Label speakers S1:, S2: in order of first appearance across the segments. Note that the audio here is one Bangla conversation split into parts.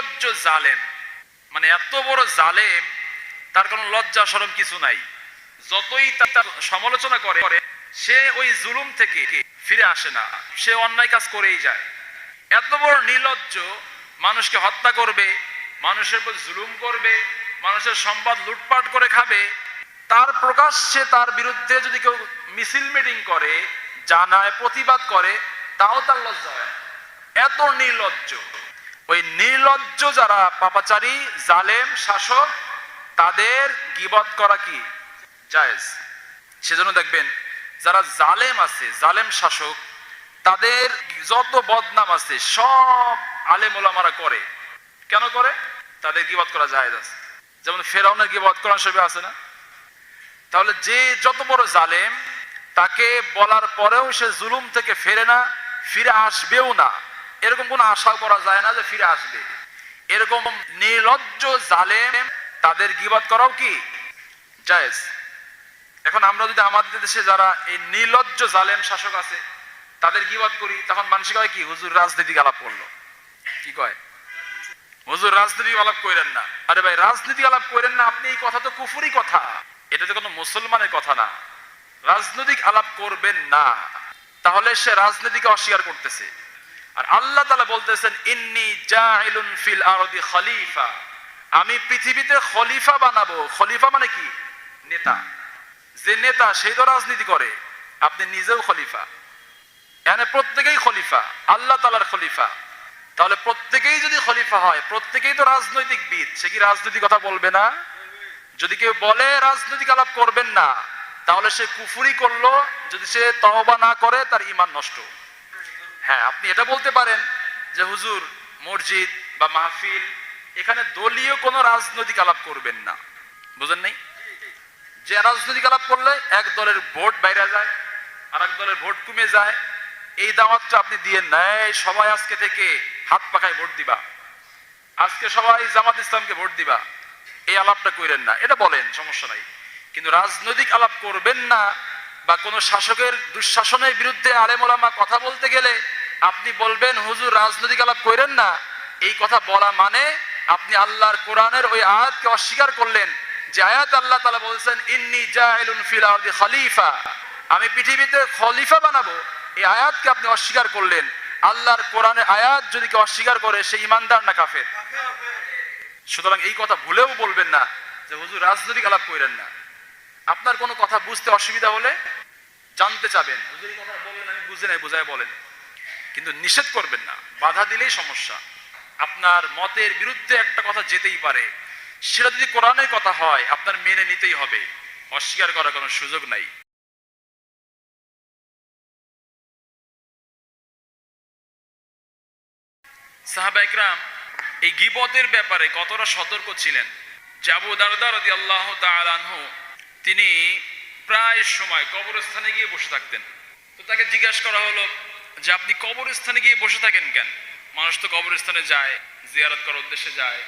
S1: নির্লজ্জ জালেম। মানে এত বড় জালেম, তার কোনো লজ্জা সরম কিছু নাই। যতই তার সমালোচনা করে, সে ওই জুলুম থেকে ফিরে আসে না। সে অন্যায় কাজ করেই যায়। এত বড় নির্লজ্জ মানুষকে হত্যা করবে, মানুষের উপর জুলুম করবে, মানুষের সম্পদ লুটপাট করে খাবে, তার প্রকাশ্যে তার বিরুদ্ধে যদি কেউ মিছিল মিটিং করে, জানায়, প্রতিবাদ করে, তাও তার লজ্জা হয় এত নির্লজ্জ। ওই নির্লজ্জ যারা পাপাচারী, জালেম, শাসক, তাদের গিবত করা কি? জায়েজ। সেজন্য দেখবেন, যারা জালেম আছে, জালেম শাসক, তাদের যত বদনাম আছে, সব আলেম ওলামারা করে। কেন করে? তাদের গিবত করা জায়েজ আছে। যেমন ফেরাউনের গিবত কোরআন শরীফে আছে না? তাহলে যে যত বড় জালেম, তাকে বলার পরেও সে জুলুম থেকে ফেরে না, ফিরে আসবেও না। এরকম কোনো আশা করা যায় না যে ফিরে আসবে। এরকম নির্লজ্জ জালেম তাদের গিবাদ করাও কি? জায়েজ। এখন আমরা যদি আমাদের দেশে যারা এই নির্লজ্জ জালেম শাসক আছে, তাদের গিবাদ করি, তখন মানুষ কয় কি? হুজুর রাজনীতি আলাপ করল। কি কয়? হুজুর রাজনীতি আলাপ করেন না। আরে ভাই, রাজনীতি আলাপ করেন না, আপনি এই কথা তো কুফুরি কথা। এটা তো কোনো মুসলমানের কথা না। রাজনৈতিক আলাপ করবেন না। তাহলে সে রাজনীতিকে অস্বীকার করতেছে। আর আল্লাহ তালা বলতেছেন, ইন্নি জাইলুন ফিল আরদি খলিফা। আমি পৃথিবীতে খলিফা বানাবো। খলিফা মানে কি? নেতা। যে নেতা সেই তো রাজনীতি করে, আপনি নিজেও খলিফা। এখানে প্রত্যেকেই খলিফা, আল্লাহ তালার খলিফা। তাহলে প্রত্যেকেই যদি খলিফা হয়, প্রত্যেকেই তো রাজনৈতিক বিদ সে কি রাজনৈতিক কথা বলবে না? যদি কেউ বলে রাজনৈতিক আলাপ করবেন না, তাহলে সে কুফুরি করল। যদি সে তহবা না করে, তার ইমান নষ্ট। হ্যাঁ আপনি এটা বলতে পারেন যে হুজুর, মসজিদ বা মাহফিল এখানে দলীয় কোনো রাজনৈতিক আলাপ করবেন না। বুঝেন নাই? যে রাজনৈতিক আলাপ করলে এক দলের ভোট বাইরে যায় আর এক দলের ভোট কমে যায়। এই দাওয়াতটা আপনি দিয়ে নেয়, সবাই আজকে থেকে হাত পাখায় ভোট দিবা। আজকে সবাই জামাত ইসলামকে ভোট দিবা। এই আলাপটা করেন না। এটা বলেন, সমস্যা নাই। কিন্তু রাজনৈতিক আলাপ করবেন না বা কোনো শাসকের দুঃশাসনের বিরুদ্ধে আলেমোলামা কথা বলতে গেলে আপনি বলবেন, হুজুর, রাজনৈতিক আলাপ করেন না। এই কথা বলা মানে আপনি আল্লাহর কোরআনের ওই আয়াতকে অস্বীকার করলেন। যে আয়াত আল্লাহ তালা বলছেন, ইন্নি জাইলুন ফিল খলিফা। আমি পৃথিবীতে খলিফা বানাবো, এই আয়াতকে আপনি অস্বীকার করলেন। আল্লাহর কোরআনের আয়াত যদি কেউ অস্বীকার করে, সে ইমানদার না কাফের? সুতরাং এই কথা ভুলেও বলবেন না যে, হুজুর, রাজনৈতিক আলাপ করেন না। আপনার কোনো কথা বুঝতে অসুবিধা হলে জানতে চাবেন। হুজুর কথা বললেন, আমি বুঝে নাই, বুঝায় বলেন। কিন্তু নিষেধ করবেন না, বাধা দিলেই সমস্যা। আপনার মতের বিরুদ্ধে একটা কথা যেতেই পারে। সেটা যদি কোরআনের কথা হয়, আপনার মেনে নিতেই হবে। অস্বীকার করার কোনো সুযোগ নাই। সাহাবা ইকরাম এই গিবতের ব্যাপারে কতটা সতর্ক ছিলেন? যে আবু দারদা আল্লাহ তিনি প্রায় সময় কবরস্থানে গিয়ে বসে থাকতেন। তো তাকে জিজ্ঞাসা করা হলো যে আপনি কবরস্থানে গিয়ে বসে থাকেন কেন? মানুষ তো কবরস্থানে যায়, জিয়ারত করার উদ্দেশ্যে যায়।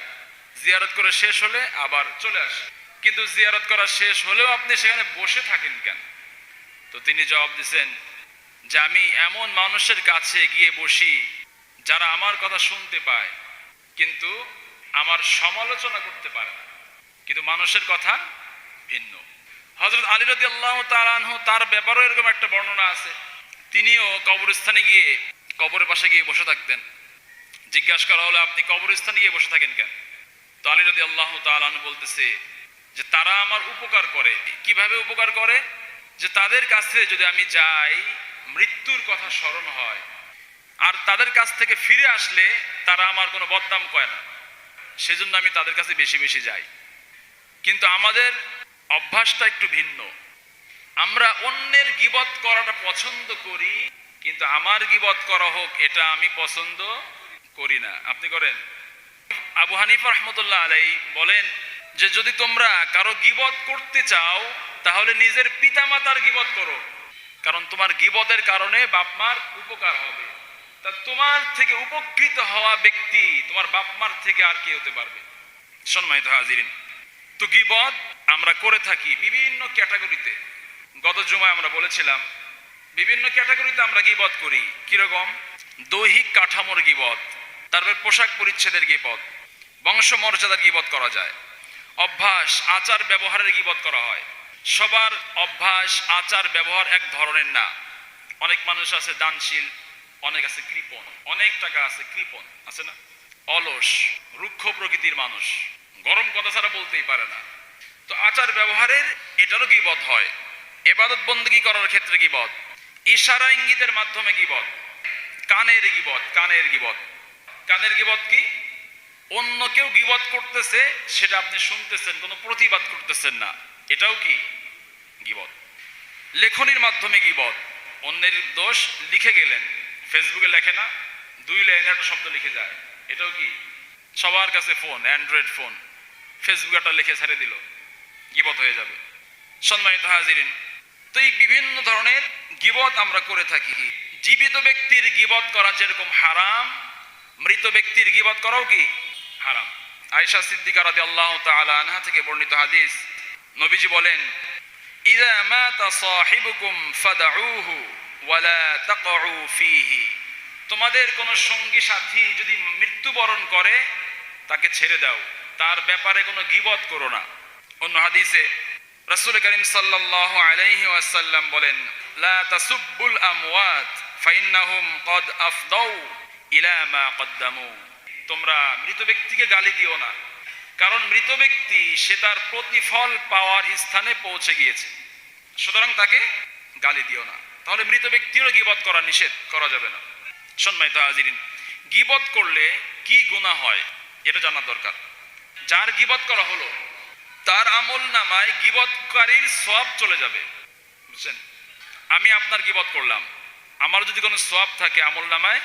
S1: জিয়ারত করে শেষ হলে আবার চলে আসে। কিন্তু জিয়ারত করা শেষ হলেও আপনি সেখানে বসে থাকেন কেন? তো তিনি জবাব দিছেন যে আমি এমন মানুষের কাছে গিয়ে বসি যারা আমার কথা শুনতে পায়, কিন্তু আমার সমালোচনা করতে পারে না। কিন্তু মানুষের কথা ভিন্ন। হজরত আলী রদি আল্লাহ তার ব্যাপারেও এরকম একটা বর্ণনা আছে। তিনিও কবরস্থানে গিয়ে কবরের পাশে গিয়ে বসে থাকতেন। জিজ্ঞাসা করা হলো, আপনি কবরস্থানে গিয়ে বসে থাকেন কেন? তো আলী রদি আল্লাহ তালানহ বলতেছে যে, তারা আমার উপকার করে। কীভাবে উপকার করে? যে, তাদের কাছে যদি আমি যাই, মৃত্যুর কথা স্মরণ হয়, আর তাদের কাছ থেকে ফিরে আসলে তারা আমার কোনো বদনাম করে না। সেজন্য আমি তাদের কাছে বেশি বেশি যাই। কিন্তু আমাদের অভ্যাসটা একটু ভিন্ন। আমরা অন্যের গিবত করাটা পছন্দ করি, কিন্তু আমার গিবত করা হোক, এটা আমি পছন্দ করি না। আপনি করেন? আবু হানিফা রহমতুল্লাহ আলাই বলেন যে, যদি তোমরা কারও গিবত করতে চাও, তাহলে নিজের পিতামাতার গিবত করো। কারণ তোমার গিবতের কারণে বাপমার উপকার হবে। তা তোমার থেকে উপকৃত হওয়া ব্যক্তি তোমার বাপমার থেকে আর কে হতে পারবে? সম্মানিত হাজিরিন, তো গিবত আমরা করে থাকি বিভিন্ন ক্যাটাগরিতে। গত জুমায় আমরা বলেছিলাম, বিভিন্ন ক্যাটাগরিতে আমরা গিবত করি। কীরকম? দৈহিক কাঠামোর গিবত, তারপর পোশাক পরিচ্ছেদের গিবত, বংশ মর্যাদার গিবত করা যায়। অভ্যাস, আচার, ব্যবহারের গিবত করা হয়। সবার অভ্যাস, আচার, ব্যবহার এক ধরনের না। অনেক মানুষ আছে দানশীল, অনেক আছে কৃপণ, অনেক টাকা আছে কৃপণ, আছে না? অলস, রুক্ষ প্রকৃতির মানুষ। গরম কথা ছাড়া বলতেই পারে না। তো আচার, ব্যবহারের এটারও গিবত হয়। এবাদত বন্দী করার ক্ষেত্রে গিবত ইশারা ইঙ্গিতের মাধ্যমে গিবত কানের গিবত কানের গিবত কানের গিবত কি? অন্য কেউ গিবত করতেছে, সেটা আপনি শুনতেছেন, কোনো প্রতিবাদ করতেছেন না। এটাও কি? গিবত লেখনির মাধ্যমে গিবত অন্যের দোষ লিখে গেলেন, ফেসবুকে লেখে না, দুই লাইনে একটা শব্দ লিখে যায়। এটাও কি? সবার কাছে ফোন, অ্যান্ড্রয়েড ফোন। ফেসবুকে একটা লিখে ছেড়ে দিল। গিবত হয়ে যাবে? সম্মানিত হাজিরিন তো এই বিভিন্ন ধরনের গিবত আমরা করে থাকি। জীবিত ব্যক্তির গিবত করা যেরকম হারাম, মৃত ব্যক্তির গিবত করাও কি হারাম? আয়েশা সিদ্দিকা রাদিয়াল্লাহু তাআলা আনহা থেকে বর্ণিত হাদিস, নবীজি বলেন, ইযা মাতা সাহিবুকুম ফাদউহু ওয়ালা তাকউ ফীহি। তোমাদের কোন সঙ্গী সাথী যদি মৃত্যুবরণ করে, তাকে ছেড়ে দাও। তার ব্যাপারে কোনো গিবত করো না। অন্য হাদিসে রাসূল করিম সাল্লাল্লাহু আলাইহি ওয়াসাল্লাম বলেন, লা তাসুব্বুল আমওয়াত, ফাইন্নাহুম কদ আফদাউ ইলা মা কদ্দামু। তোমরা মৃত ব্যক্তিকে গালি দিও না, কারণ মৃত ব্যক্তি, সে তার প্রতিফল পাওয়ার স্থানে পৌঁছে গিয়েছে। সুতরাং তাকে গালি দিও না। তাহলে মৃত ব্যক্তিরও গিবত করা নিষেধ, করা যাবে না। সম্মানিত হাজিরিন, গিবত করলে কি গুনাহ হয়? এটা জানা দরকার। যার গিবত করা হলো তার আমল নামায় গিবতকারীর সব চলে যাবে। বুঝছেন? আমি আপনার গিবত করলাম। আমার যদি কোনো সব থাকে আমল নামায়,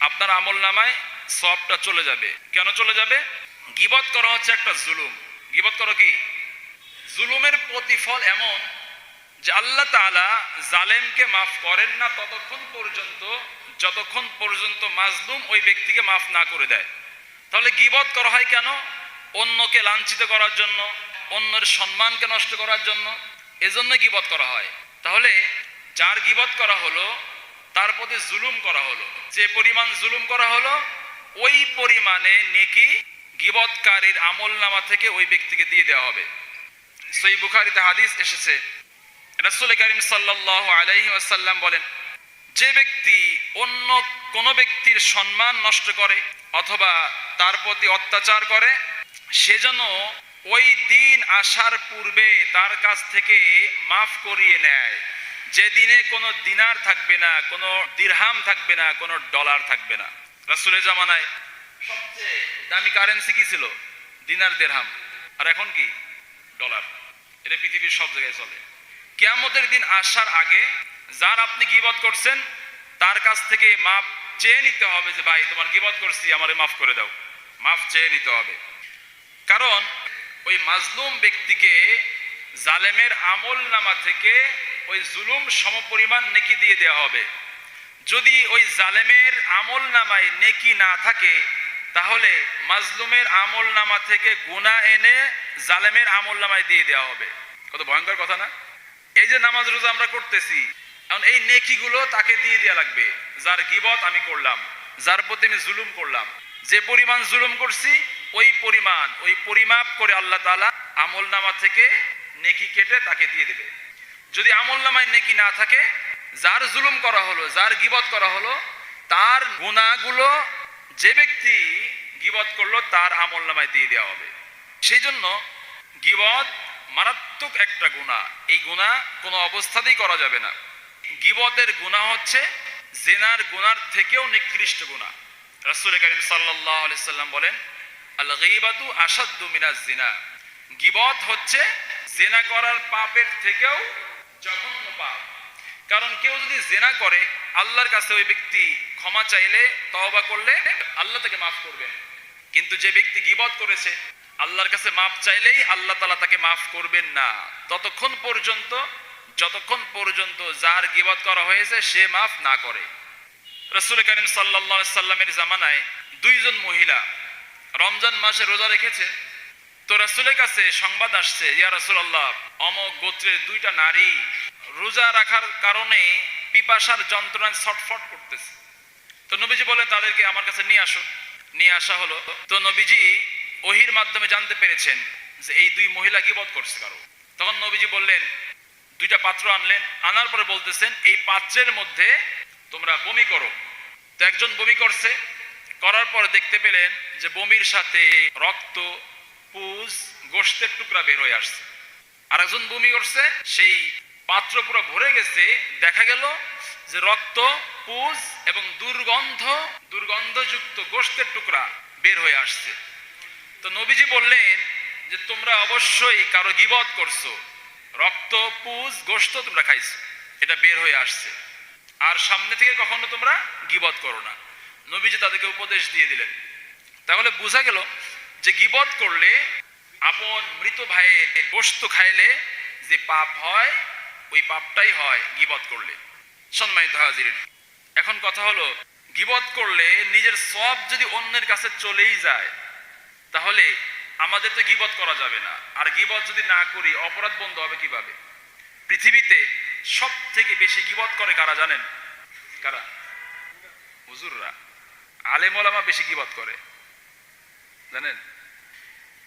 S1: আপনার আমল নামায় সবটা চলে যাবে। কেন চলে যাবে? গিবত করা হচ্ছে একটা জুলুম। গিবত করো কি? জুলুমের প্রতিফল এমন যে আল্লাহ তাআলা জালেমকে মাফ করেন না ততক্ষণ পর্যন্ত, যতক্ষণ পর্যন্ত মাজলুম ওই ব্যক্তিকে মাফ না করে দেয়। তাহলে গিবত করা হয় কেন? অন্যকে লাঞ্ছিত করার জন্য। অন্যের সম্মানকে নষ্ট করার জন্য, এজন্য গিবত করা হয়। তাহলে যার গিবত করা হলো, তার প্রতি জুলুম করা হলো। যে পরিমাণ জুলুম করা হলো, ওই পরিমাণে নেকি গিবতকারীর আমল নামা থেকে ওই ব্যক্তিকে দিয়ে দেওয়া হবে। সই বুখারিতে হাদিস এসেছে। রাসূল করিম সাল্লাল্লাহু আলাইহি ওয়াসাল্লাম বলেন, যে ব্যক্তি অন্য কোন ব্যক্তির সম্মান নষ্ট করে অথবা তার প্রতি অত্যাচার করে সেজন্য ওই দিন আসার পূর্বে তার কাছ থেকে মাফ করিয়ে নেয়। যে দিনে কোনো দিনার থাকবে না, কোনো দিরহাম থাকবে না, কোনো ডলার থাকবে না। রাসূলের জামানায় সবচেয়ে দামি কারেন্সি কি ছিল? দিনার দেড়হাম আর এখন কি? ডলার। এটা পৃথিবীর সব জায়গায় চলে। কেয়ামতের দিন আসার আগে যার আপনি গিবত করছেন, তার কাছ থেকে মাপ চেয়ে নিতে হবে যে, ভাই, তোমার গিবত করছি, আমারে মাফ করে দাও। মাফ চেয়ে নিতে হবে। কারণ ওই মাজলুম ব্যক্তিকে জালেমের আমল নামা থেকে ওই জুলুম সমপরিমাণ নেকি দিয়ে দেওয়া হবে। যদি ওই জালেমের আমল নামায় নেকি না থাকে, তাহলে মাজলুমের আমল নামা থেকে গুণা এনে জালেমের আমল নামায় দিয়ে দেওয়া হবে। কত ভয়ঙ্কর কথা না? এই যে নামাজ রোজা আমরা করতেছি কারণ এই নেকিগুলো তাকে দিয়ে দেওয়া লাগবে। যার গিবত আমি করলাম, যার প্রতি আমি জুলুম করলাম। যে পরিমাণ জুলুম করছি ওই পরিমাণ, ওই পরিমাপ করে আল্লাহ তাআলা আমল নামা থেকে নেকি কেটে তাকে দিয়ে দেবে। যদি আমল নামায় নেকি না থাকে, যার জুলুম করা হলো, যার গিবত করা হলো, তার গুণাগুলো যে ব্যক্তি গিবত করল, তার আমল নামায় দিয়ে দেওয়া হবে। সেই জন্য গিবত মারাত্মক একটা গুণা এই গুণা কোনো অবস্থাতেই করা যাবে না। গিবতের গুণা হচ্ছে জেনার গুনার থেকেও নিকৃষ্ট গুণা রাসূল করিম আলাইহি সাল্লাম বলেন আল আসাদ্দু মিনাজ জিনা। গিবত হচ্ছে জেনা করার পাপের থেকেও জঘন্য পাপ। কারণ কেউ যদি জেনা করে, আল্লাহর কাছে ওই ব্যক্তি ক্ষমা চাইলে, তওবা করলে আল্লাহ তাকে মাফ করবেন। কিন্তু যে ব্যক্তি গিবত করেছে, আল্লাহর কাছে মাফ চাইলেই আল্লাহ তালা তাকে মাফ করবেন না। ততক্ষণ পর্যন্ত, যতক্ষণ পর্যন্ত যার গিবত করা হয়েছে, সে মাফ না করে। রসুল করিম সাল্লাহ সাল্লামের জামানায় দুইজন মহিলা রমজান মাসে রোজা রেখেছে। তো রাসুলের কাছে সংবাদ আসছে, ইয়া রাসূলুল্লাহ, অমক গোত্রের দুইটা নারী রোজা রাখার কারণে পিপাসার যন্ত্রণায় ছটফট করতেছে। তো নবীজি বলে, তাদেরকে আমার কাছে নিয়ে আসো। নিয়ে আসা হলো। তো নবীজি ওহির মাধ্যমে জানতে পেরেছেন যে এই দুই মহিলা গিবত করছে কারও। তখন নবীজি বললেন, দুইটা পাত্র আনলেন। আনার পরে বলতেছেন, এই পাত্রের মধ্যে তোমরা বমি করো। তো একজন বমি করছে, করার পরে দেখতে পেলেন যে বমির সাথে রক্ত, পুজ, গোষ্ঠের টুকরা বের হয়ে আসছে। আর একজন বমি করছে, সেই পাত্র পুরো ভরে গেছে। দেখা গেল যে রক্ত, পুজ এবং দুর্গন্ধ, দুর্গন্ধযুক্ত গোষ্ঠের টুকরা বের হয়ে আসছে। তো নবীজি বললেন যে, তোমরা অবশ্যই কারও গিবত করছ। রক্ত, পুজ গোস্ত তোমরা খাইছো। এটা বের হয়ে আসছে। আর সামনে থেকে কখনো তোমরা গিবত করো না। নবীজি তাদেরকে উপদেশ দিয়ে দিলেন। তাহলে বোঝা গেল যে গিবত করলে, আপন মৃত ভাইয়ের গোস্ত খাইলে যে পাপ হয়, ওই পাপটাই হয় গিবত করলে। সম্মানিত হাজির এখন কথা হলো, গিবত করলে নিজের সব যদি অন্যের কাছে চলেই যায়, তাহলে আমাদের তো গিবত করা যাবে না। আর গিবত যদি না করি, অপরাধ বন্ধ হবে কীভাবে? পৃথিবীতে সব থেকে বেশি গিবত করে কারা জানেন? কারা? হুজুররা। আলেম ওলামা বেশি গিবত করে। জানেন?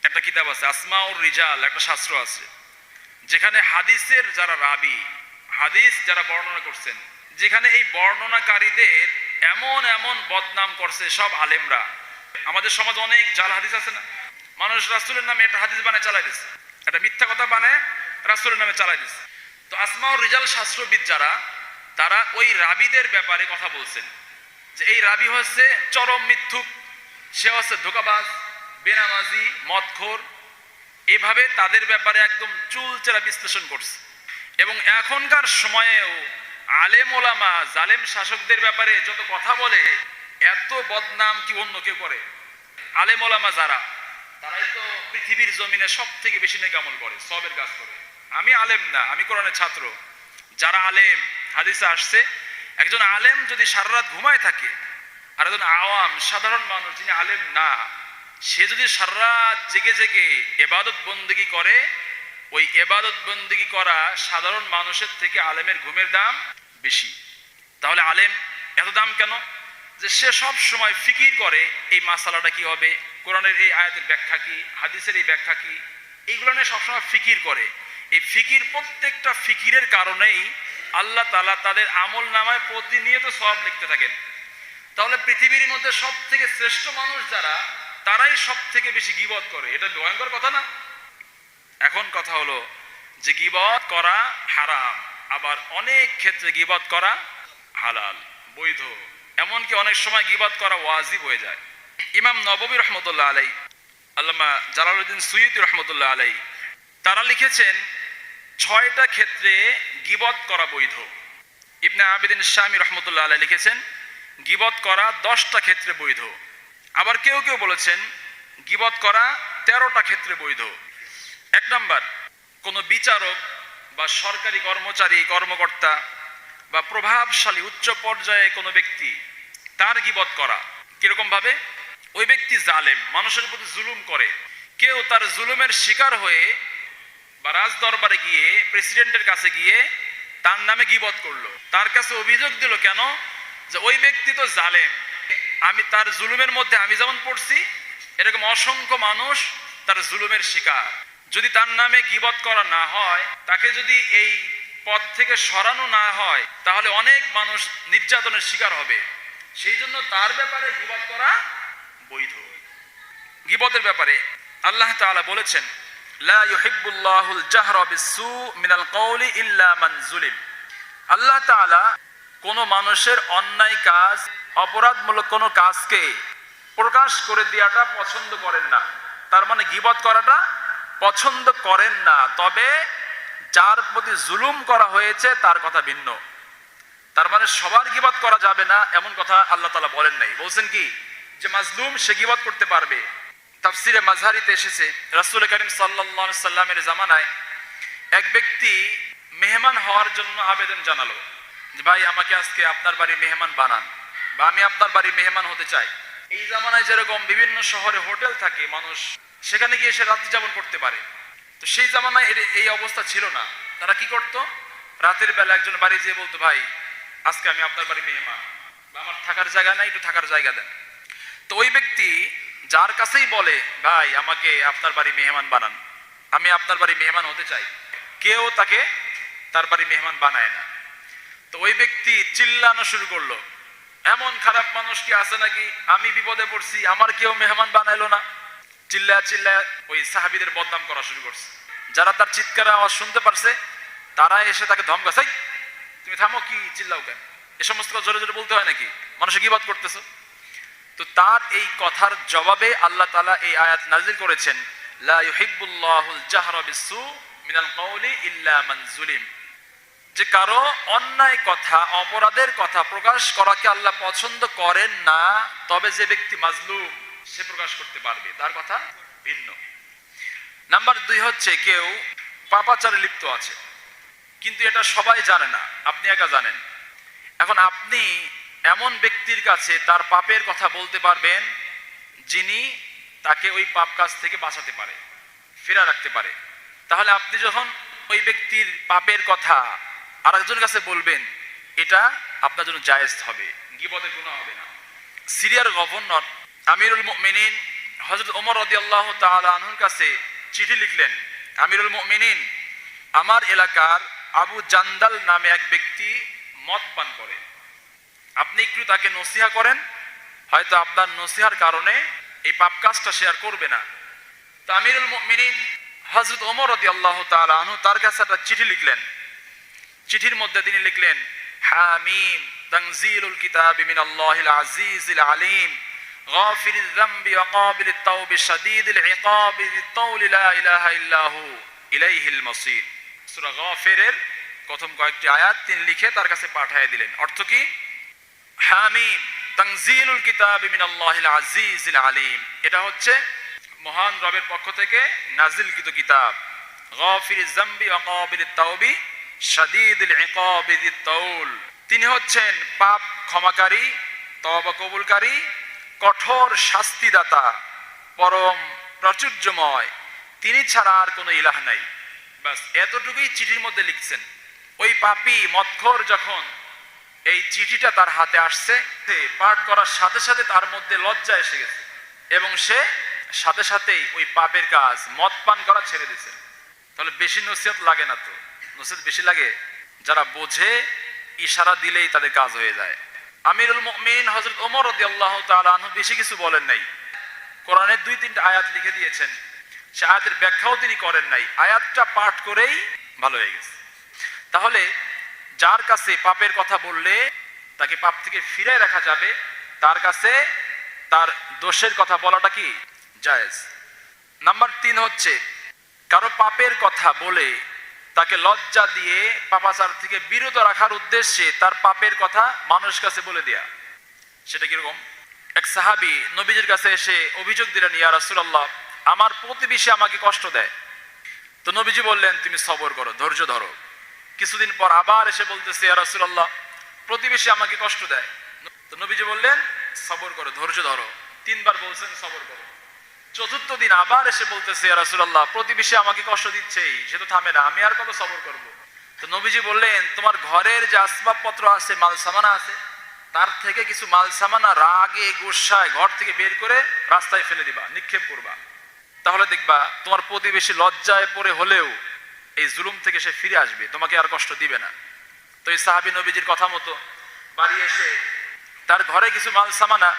S1: একটা কিতাব আছে, আসমাউর রিজাল, একটা শাস্ত্র আছে। যেখানে হাদিসের যারা রাবি, হাদিস যারা বর্ণনা করছেন, যেখানে এই বর্ণনাকারীদের এমন এমন বদনাম করছে সব আলেমরা। আমাদের সমাজে অনেক জাল হাদিস আছে না? মানুষ রাসুলের নামে একটা হাদিস বানায়, চালাই দিচ্ছে একটা মিথ্যা কথা বানায়, রাসুলের নামে চালাই দিচ্ছে তো আসমাউর রিজাল শাস্ত্রবিদ যারা, তারা ওই রাবিদের ব্যাপারে কথা বলছেন। যে এই রাবি হচ্ছে চরম মিথ্যুক, সে হচ্ছে ধোকাবাজ বেনামাজি, মদখোর, এভাবে তাদের ব্যাপারে একদম চুলচেরা বিশ্লেষণ করছে। এবং এখনকার সময়েও আলেম ওলামা, জালেম শাসকদের ব্যাপারে যত কথা বলে, এত বদনাম কি অন্য কেউ করে? আলেম ওলামা যারা, তারাই তো পৃথিবীর জমিনে সব থেকে বেশি নেক আমল করে, সবের কাজ করে। আমি আলেম না, আমি কোরআনের ছাত্র। যারা আলেম, হাদিসে আসছে, একজন আলেম যদি সারা রাত ঘুমায় থাকে, আর একজন আওয়াম, সাধারণ মানুষ যিনি আলেম না সে যদি সারারাত জেগে জেগে এবাদত বন্দিগি করে, ওই এবাদত বন্দিগি করা সাধারণ মানুষের থেকে আলেমের ঘুমের দাম বেশি। তাহলে আলেম এত দাম কেন? যে সে সব সময় ফিকির করে, এই মাসালাটা কি হবে? কোরআনের এই আয়াতের ব্যাখ্যা কি? হাদিসের এই ব্যাখ্যা কি? এইগুলো নিয়ে সবসময় ফিকির করে। এই ফিকির প্রত্যেকটা ফিকিরের কারণেই আল্লাহ তালা তাদের আমল নামায় প্রতিনিয়ত সব লিখতে থাকেন। তাহলে পৃথিবীর মধ্যে সব থেকে শ্রেষ্ঠ মানুষ যারা তারাই সব থেকে বেশি গিবত করে। এটা ভয়ঙ্কর কথা না? এখন কথা হলো যে গিবত করা হারাম, আবার অনেক ক্ষেত্রে গিবত করা হালাল, বৈধ। এমনকি অনেক সময় গিবত করা ওয়াজিব হয়ে যায়। ইমাম নববী রহমতুল্লাহ আলাই, আল্লামা জালালউদ্দিন সুইদ রহমতুল্লাহ আলাই, তারা লিখেছেন, ছয়টা ক্ষেত্রে গিবত করা বৈধ। ইবনে আবিদিন শামী রহমতুল্লাহ আলাই লিখেছেন, গিবত করা দশটা ক্ষেত্রে বৈধ। আবার কেউ কেউ বলেছেন, গিবত করা তেরোটা ক্ষেত্রে বৈধ। এক নাম্বার, কোনো বিচারক বা সরকারি কর্মচারী, কর্মকর্তা বা প্রভাবশালী উচ্চ পর্যায়ে কোনো ব্যক্তি তার গিবত করা কীরকম ভাবে? ওই ব্যক্তি জালেম, মানুষের প্রতি জুলুম করে। কেউ তার জুলুমের শিকার হয়ে বা রাজ দরবারে গিয়ে, প্রেসিডেন্টের কাছে গিয়ে তার নামে গিবত করল। তার কাছে অভিযোগ দিল কেন? যে ওই ব্যক্তি তো জালেম। আমি তার জুলুমের মধ্যে আমি যেমন পড়ছি, এরকম অসংখ্য মানুষ তার জুলুমের শিকার। যদি তার নামে গিবত করা না হয়, তাকে যদি এই পথ থেকে সরানো না হয়, তাহলে অনেক মানুষ নির্যাতনের শিকার হবে। সেই জন্য তার ব্যাপারে গিবত করা বৈধ। গিবতের ব্যাপারে আল্লাহ তাআলা বলেছেন, লা ইউহিব্বুল্লাহুল জাহরা বিসসু মিনাল কওলি ইল্লা মান যুলিম আল্লাহ তাআলা কোন মানুষের অন্যায় কাজ অপরাধমূলক কোনো কাজকে প্রকাশ করে দেওয়াটা পছন্দ করেন না। তার মানে গিবত করাটা পছন্দ করেন না। তবে যার প্রতি জুলুম করা হয়েছে, তার কথা ভিন্ন। তার মানে সবার গিবত করা যাবে না, এমন কথা আল্লাহ তালা বলেন নাই। বলছেন কি? যে মাজলুম, সে গিবত করতে পারবে। তাফসিরে মাঝহারিতে এসেছে, রাসূল করিম সাল্লাল্লাহু সাল্লামের জামানায় এক ব্যক্তি মেহমান হওয়ার জন্য আবেদন জানালো যে, ভাই, আমাকে আজকে আপনার বাড়ি মেহমান বানান। বা আমি আপনার বাড়ি মেহমান হতে চাই। এই জামানায় যেরকম বিভিন্ন শহরে হোটেল থাকে, মানুষ সেখানে গিয়ে সে রাত্রি যাপন করতে পারে। তো সেই জামানায় এই অবস্থা ছিল না। তারা কি করত? রাতের বেলা একজন বাড়ি যেয়ে বলতো, ভাই, আজকে আমি আপনার বাড়ি মেহমান। বা আমার থাকার জায়গা নাই, একটু থাকার জায়গা দেন। তো ওই ব্যক্তি যার কাছেই বলে, ভাই, আমাকে আপনার বাড়ি মেহমান বানান। আমি আপনার বাড়ি মেহমান হতে চাই। কেউ তাকে তার বাড়ি মেহমান বানায় না। তো ওই ব্যক্তি চিল্লানো শুরু করল। এমন খারাপ মানুষ কি আছে নাকি? আমি বিপদে পড়ছি, আমার কেউ মেহমান বানাইলো না। চিল্লা চিল্লা ওই সাহাবিদের বদনাম করা শুরু করছে। যারা তার চিৎকার আওয়াজ শুনতে পারছে তারা এসে তাকে ধমকাছাই তুমি থামো, কি চিল্লাও কেন? এ সমস্ত জোরে জোরে বলতে হয় নাকি? মানুষে গিবাদ করতেছো? তো তার এই কথার জবাবে আল্লাহ তালা এই আয়াত নাজিল করেছেন, লা ইউহিব্বুল্লাহুল জাহরা বিসু মিনাল কওলি ইল্লা মান জুলিম। যে কারও অন্যায় কথা, অপরাধের কথা প্রকাশ করাকে আল্লাহ পছন্দ করেন না, তবে যে ব্যক্তি মাজলুম, সে প্রকাশ করতে পারবে। তার কথা ভিন্ন। নাম্বার দুই হচ্ছে কেউ পাপাচারে লিপ্ত আছে, কিন্তু এটা সবাই জানে না। আপনি একা জানেন। এখন আপনি এমন ব্যক্তির কাছে তার পাপের কথা বলতে পারবেন, যিনি তাকে ওই পাপ কাজ থেকে বাঁচাতে পারে, ফেরা রাখতে পারে। তাহলে আপনি যখন ওই ব্যক্তির পাপের কথা আরেকজনের কাছে বলবেন, এটা আপনার জন্য জায়েজ হবে গিবদের গুণা হবে না। সিরিয়ার গভর্নর আমিরুল মুমিনিন হজরত ওমর রাদিয়াল্লাহু তাআলা আনহুর কাছে চিঠি লিখলেন, আমিরুল মুমিনিন, আমার এলাকার আবু জান্দাল নামে এক ব্যক্তি মদ পান করে। আপনি একটু তাকে নসিহা করেন, হয়তো আপনার নসিহার কারণে এই পাপ কাজটা শেয়ার করবে না। তো আমিরুল মুমিনিন হজরত ওমর রাদিয়াল্লাহু তাআলা আনহু তার কাছে একটা চিঠি লিখলেন চিঠির মধ্যে তিনি লিখলেন হামিম তানজিলুল কিতাবি মিনাল্লাহিল আজিজিল আলিম غافر الذنب وقابل التوب شديد العقاب ذي الطول لا إله إلا هو إليه المصير সূরা গাফিরের প্রথম কয়েকটি আয়াত তিনি লিখে তার কাছে পাঠিয়ে দিলেন অর্থ কি হামিম তানজিলুল কিতাবি মিনাল্লাহিল আজিজিল আলিম এটা হচ্ছে মহান রবের পক্ষ থেকে নাজিলকৃত কিতাব গাফির জাম্বি ওয়া কাবিলিত তাওবি তিনি হচ্ছেন পাপ ক্ষমাকারী, তওবা কবুলকারী, কঠোর শাস্তিদাতা, পরম প্রাচুর্যময়। তিনি ছাড়া আর কোনো ইলাহ নাই। বাস এতটুকুই চিঠির মধ্যে লিখছেন। ওই পাপি মৎখর যখন এই চিঠিটা তার হাতে আসছে পাঠ করার সাথে সাথে তার মধ্যে লজ্জা এসে গেছে এবং সে সাথে সাথেই ওই পাপের কাজ মদ পান করা ছেড়ে দিছে তাহলে বেশি নসিহত লাগে না তো? নসিহত বেশি লাগে? যারা বোঝে, ইশারা দিলেই তাদের কাজ হয়ে যায়। আমিরুল মুমিন হযরত ওমর রাদিয়াল্লাহু তাআলা আনহু বেশি কিছু বলেন নাই। কোরআনের দুই তিনটা আয়াত লিখে দিয়েছেন। সে আয়াতের ব্যাখ্যাও তিনি করেন নাই। আয়াতটা পাঠ করেই ভালো হয়ে গেছে। তাহলে যার কাছে পাপের কথা বললে, তাকে পাপ থেকে ফিরে রাখা যাবে। তার কাছে তার দোষের কথা বলাটা কি? জায়েজ। নাম্বার তিন হচ্ছে, কারও পাপের কথা বলে তাকে লজ্জা দিয়ে পাপাচার থেকে বিরত রাখার উদ্দেশ্যে তার পাপের কথা মানুষ কাছে বলে দেয়া। সেটা কীরকম এক সাহাবি নবীজির কাছে এসে অভিযোগ দিলেন, ইয়া রাসূলুল্লাহ, আমার প্রতিবেশী আমাকে কষ্ট দেয়। তো নবীজি বললেন, তুমি সবর করো, ধৈর্য ধরো। কিছুদিন পর আবার এসে বলতেছে, ইয়া রাসূলুল্লাহ, প্রতিবেশী আমাকে কষ্ট দেয়। তো নবীজি বললেন, সবর করো, ধৈর্য ধরো। তিনবার বলছেন, সবর করো। চতুর্থ দিন আবার এসে বলতেছে রাসূলুল্লাহ, প্রতিবেশী আমাকে কষ্ট দিচ্ছেই, সে তো থামে না, আমি আর কত সবর করব? তো নবীজি বললেন, তোমার ঘরের যে আসবাবপত্র আছে মাল সামানা আছে, তার থেকে কিছু মাল সামানা রাগে, গোসায় ঘর থেকে বের করে রাস্তায় ফেলে দিবা, নিক্ষেপ করবা। তাহলে দেখবা, তোমার প্রতিবেশী লজ্জায় পড়ে হলেও এই জুলুম থেকে সে ফিরে আসবে, তোমাকে আর কষ্ট দিবে না। তো এই সাহাবি নবীজির কথা মতো বাড়ি এসে তার ঘরে কিছু মাল সামানা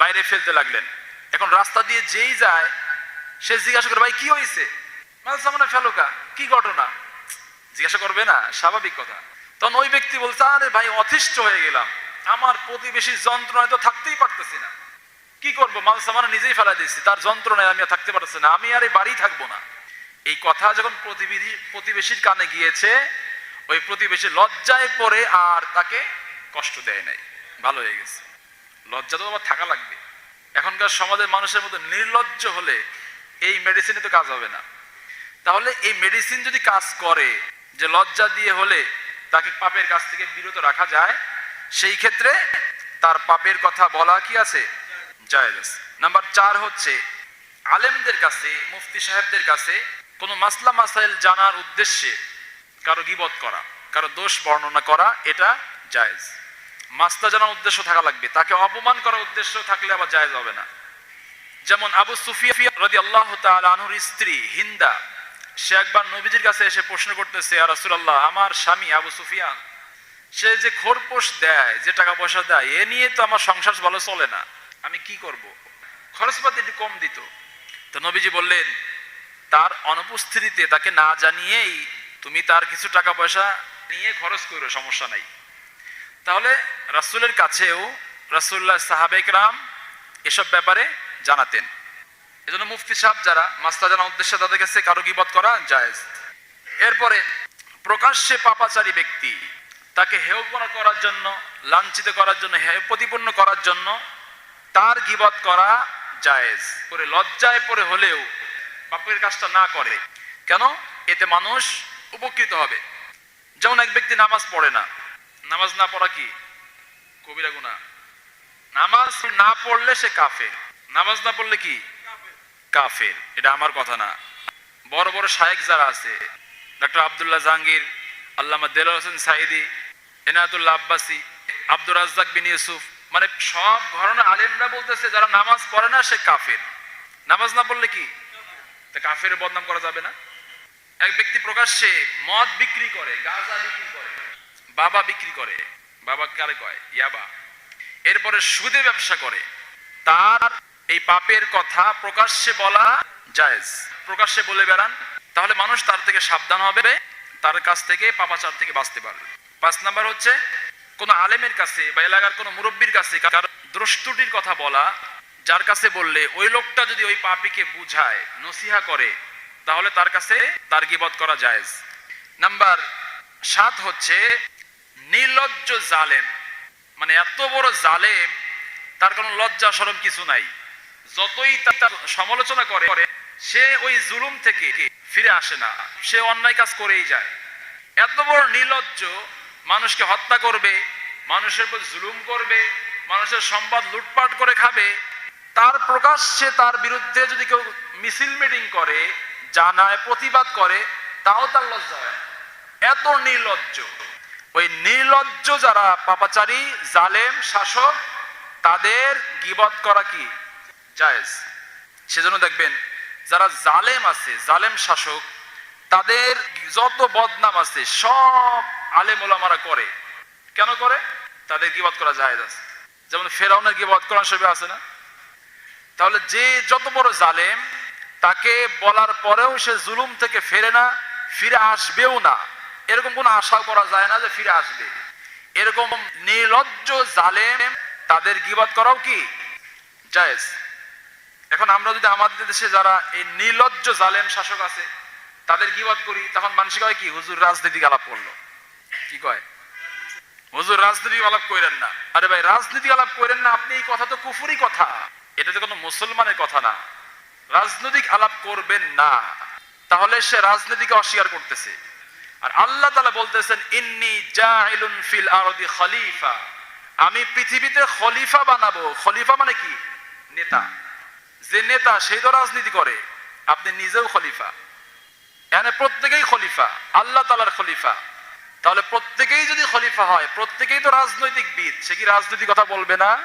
S1: বাইরে ফেলতে লাগলেন। এখন রাস্তা দিয়ে যেই যায়, সে জিজ্ঞাসা করে, ভাই, কি হয়েছে মাল সামানা ফেলোকা, কি ঘটনা? জিজ্ঞাসা করবে না, স্বাভাবিক কথা। তখন ওই ব্যক্তি বলছে, আরে ভাই, অতিষ্ঠ হয়ে গেলাম। আমার প্রতিবেশী যন্ত্রণায় তো থাকতেই পারতেছি না। কি করব? মালসামানা নিজেই ফেলা দিয়েছি, তার যন্ত্রণায় আমি থাকতে পারতেছি না। আমি আর এই বাড়ি থাকব না। এই কথা যখন প্রতিবেশী, প্রতিবেশীর কানে গিয়েছে, ওই প্রতিবেশী লজ্জায় পড়ে আর তাকে কষ্ট দেয় নাই। ভালো হয়ে গেছে। লজ্জা তো আবার থাকা লাগবে। এখনকার সমাজের মানুষের মতো নির্লজ্জ হলে এই মেডিসিনে তো কাজ হবে না। তাহলে এই মেডিসিন যদি কাজ করে, যে লজ্জা দিয়ে হলে তাকে পাপের কাছ থেকে বিরত রাখা যায়, সেই ক্ষেত্রে তার পাপের কথা বলা কি আছে? জায়েজ। নাম্বার চার হচ্ছে, আলেমদের কাছে, মুফতি সাহেবদের কাছে কোনো মাসলা মাসাইল জানার উদ্দেশ্যে কারও গিবত করা, কারও দোষ বর্ণনা করা, এটা জায়েজ। মাসলা জানার উদ্দেশ্য থাকা লাগবে। তাকে অপমান করার উদ্দেশ্য থাকলে আবার জায়েজ হবে না। যেমন আবু সুফিয়া রদি আল্লাহ আনহুর স্ত্রী হিন্দা, সে একবার নবীজির কাছে এসে প্রশ্ন করতেছে আর রাসূলুল্লাহ, আমার স্বামী আবু সুফিয়ান, সে যে খোরপোশ দেয়, যে টাকা পয়সা দেয়, এ নিয়ে তো আমার সংসার ভালো চলে না। আমি কি করব? খরচপাতি একটু কম দিত। তো নবীজি বললেন, তার অনুপস্থিতিতে তাকে না জানিয়েই তুমি তার কিছু টাকা পয়সা নিয়ে খরচ করো সমস্যা নাই। তাহলে রাসূলের কাছেও রাসূলুল্লাহ সাহাবেক রাম এসব ব্যাপারে জানাতেন। এজন্য মুফতি সাহেব যারা মাস্তা জানা উদ্দেশ্যে তাদের কাছে কারও গিবত করা জায়েজ। এরপরে প্রকাশ্যে পাপাচারী ব্যক্তি, তাকে হেয়পনা করার জন্য, লাঞ্ছিত করার জন্য হেয় প্রতিপন্ন করার জন্য তার গিবত করা জায়েজ। করে লজ্জায় পড়ে হলেও পাপের কাজটা না করে। কেন? এতে মানুষ উপকৃত হবে। যেমন এক ব্যক্তি নামাজ পড়ে না নামাজ না পড়া কি? কবিরা গুণা নামাজ না পড়লে সে কাফের। নামাজ না পড়লে কি? কাফের। এটা আমার কথা না। বড় বড় শায়েক যারা আছে ডক্টর আব্দুল্লাহ জাহাঙ্গীর, আল্লামা দেল হোসেন সাইদি এনায়তুল্লাহ আব্বাসি, আব্দুর রাজ্জাক বিন ইউসুফ মানে সব ঘরনা আলেমরা বলতেছে যারা নামাজ পড়ে না সে কাফের। নামাজ না পড়লে কি? তা কাফের বদনাম করা যাবে না। এক ব্যক্তি প্রকাশ্যে মদ বিক্রি করে, গাঁজা বিক্রি করে। বাবা বিক্রি করে। বাবা কারে কয়? ইয়াবা। এরপরে সুদে ব্যবসা করে। তার এই পাপের কথা প্রকাশ্যে বলা জায়েজ। প্রকাশ্যে বলে বেড়ান, তাহলে মানুষ তার থেকে সাবধান হবে, তার কাছ থেকে পাপাচার থেকে বাঁচতে পারবে। পাঁচ নাম্বার হচ্ছে, কোন আলেমের কাছে বা এলাকার কোন মুরব্বীর কাছে কার দ্রষ্টুটির কথা বলা, যার কাছে বললে ওই লোকটা যদি ওই পাপিকে বুঝায়, নসিহা করে, তাহলে তার কাছে তার গিবত করা জায়েজ। নাম্বার সাত হচ্ছে নির্লজ্জ জালেম। মানে এত বড় জালেম, তার কোনো লজ্জা সরম কিছু নাই। যতই তার সমালোচনা করে, সে ওই জুলুম থেকে ফিরে আসে না। সে অন্যায় কাজ করেই যায়। এত বড় নির্লজ্জ মানুষকে হত্যা করবে, মানুষের উপর জুলুম করবে, মানুষের সম্পদ লুটপাট করে খাবে, তার প্রকাশ্যে তার বিরুদ্ধে যদি কেউ মিছিল মিটিং করে, জানায়, প্রতিবাদ করে, তাও তার লজ্জা হয় এত নির্লজ্জ। ওই নির্লজ্জ যারা পাপাচারী, জালেম, শাসক, তাদের গিবত করা কি? জায়েজ। সেজন্য দেখবেন, যারা জালেম আছে, জালেম শাসক, তাদের যত বদনাম আছে, সব আলেম ওলামারা করে। কেন করে? তাদের গিবত করা জায়েজ আছে। যেমন ফেরাউনের গিবত কোরআন শরীফে আছে না? তাহলে যে যত বড় জালেম, তাকে বলার পরেও সে জুলুম থেকে ফেরে না, ফিরে আসবেও না। এরকম কোনো আশা করা যায় না যে ফিরে আসবে। এরকম নির্লজ্জ জালেম তাদের গিবত করাও কি? জায়েজ। এখন আমরা যদি আমাদের দেশে যারা এই নির্লজ্জ জালেম শাসক আছে, তাদের গিবত করি, তখন মানুষ কয় কি? হুজুর রাজনীতিক আলাপ করল। কি কয়? হুজুর রাজনীতিক আলাপ করেন না। আরে ভাই, রাজনীতি আলাপ করেন না, আপনি এই কথা তো কুফুরি কথা। এটা তো কোনো মুসলমানের কথা না। রাজনৈতিক আলাপ করবেন না। তাহলে সে রাজনীতিকে অস্বীকার করতেছে। আর আল্লাহ তালা বলতেছেন, ইন্নি জাইলুন ফিল আরদি খলিফা। আমি পৃথিবীতে খলিফা বানাবো। খলিফা মানে কি? নেতা। যে নেতা সেই তো রাজনীতি করে। আপনি নিজেও খলিফা। এখানে প্রত্যেকেই খলিফা। আল্লাহ তালার খলিফা। তাহলে প্রত্যেকেই যদি খলিফা হয়, প্রত্যেকেই তো রাজনৈতিক বিদ সে কি রাজনৈতিক কথা বলবে না?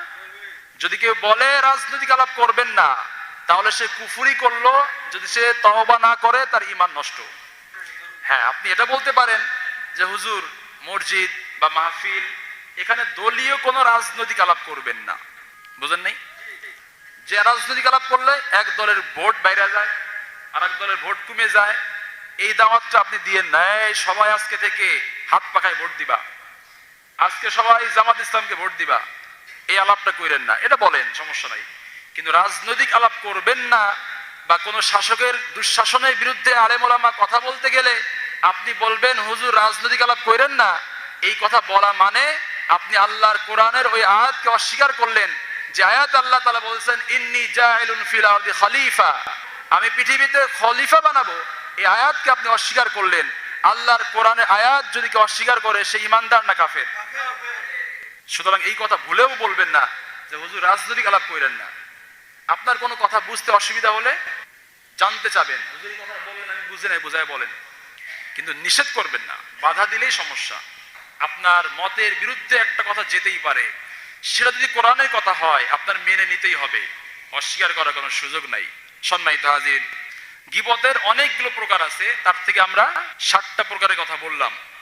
S1: যদি কেউ বলে রাজনৈতিক আলাপ করবেন না, তাহলে সে কুফুরি করল। যদি সে তহবা না করে, তার ইমান নষ্ট। হ্যাঁ আপনি এটা বলতে পারেন যে হুজুর, মসজিদ বা মাহফিল এখানে দলীয় কোনো রাজনৈতিক আলাপ করবেন না। বুঝেন নাই? যে রাজনৈতিক আলাপ করলে এক দলের ভোট বাইরে যায় আর এক দলের ভোট কমে যায়। এই দাওয়াতটা আপনি দিয়ে নেয়, সবাই আজকে থেকে হাত পাখায় ভোট দিবা। আজকে সবাই জামাত ইসলামকে ভোট দিবা। এই আলাপটা করেন না। এটা বলেন, সমস্যা নাই। কিন্তু রাজনৈতিক আলাপ করবেন না বা কোনো শাসকের দুঃশাসনের বিরুদ্ধে আলেমোলামা কথা বলতে গেলে আপনি বলবেন, হুজুর, রাজনৈতিক আলাপ করেন না। এই কথা বলা মানে আপনি আল্লাহর কোরআনের ওই আয়াতকে অস্বীকার করলেন। যে আয়াত আল্লাহ তালা বলছেন, ইন্নি জাইলুন ফিল খলিফা। আমি পৃথিবীতে খলিফা বানাবো, এই আয়াতকে আপনি অস্বীকার করলেন। আল্লাহর কোরআনের আয়াত যদি কেউ অস্বীকার করে, সে ইমানদার না কাফের? সুতরাং এই কথা ভুলেও বলবেন না যে, হুজুর, রাজনৈতিক আলাপ করেন না। আপনার কোনো কথা বুঝতে অসুবিধা হলে জানতে চাবেন। হুজুর কথা বললেন, আমি বুঝে নাই, বুঝায় বলেন। কিন্তু নিষেধ করবেন না। বাধা দিলেই সমস্যা। আপনার মতের বিরুদ্ধে একটা কথা যেতেই পারে। সেটা যদি কোরআনের কথা হয়, আপনার মেনে নিতেই হবে। অস্বীকার করার কোনো সুযোগ নাই। সম্মানিত হাজির, গিবতের অনেকগুলো প্রকার আছে। তার থেকে আমরা সাতটা প্রকারের কথা বললাম।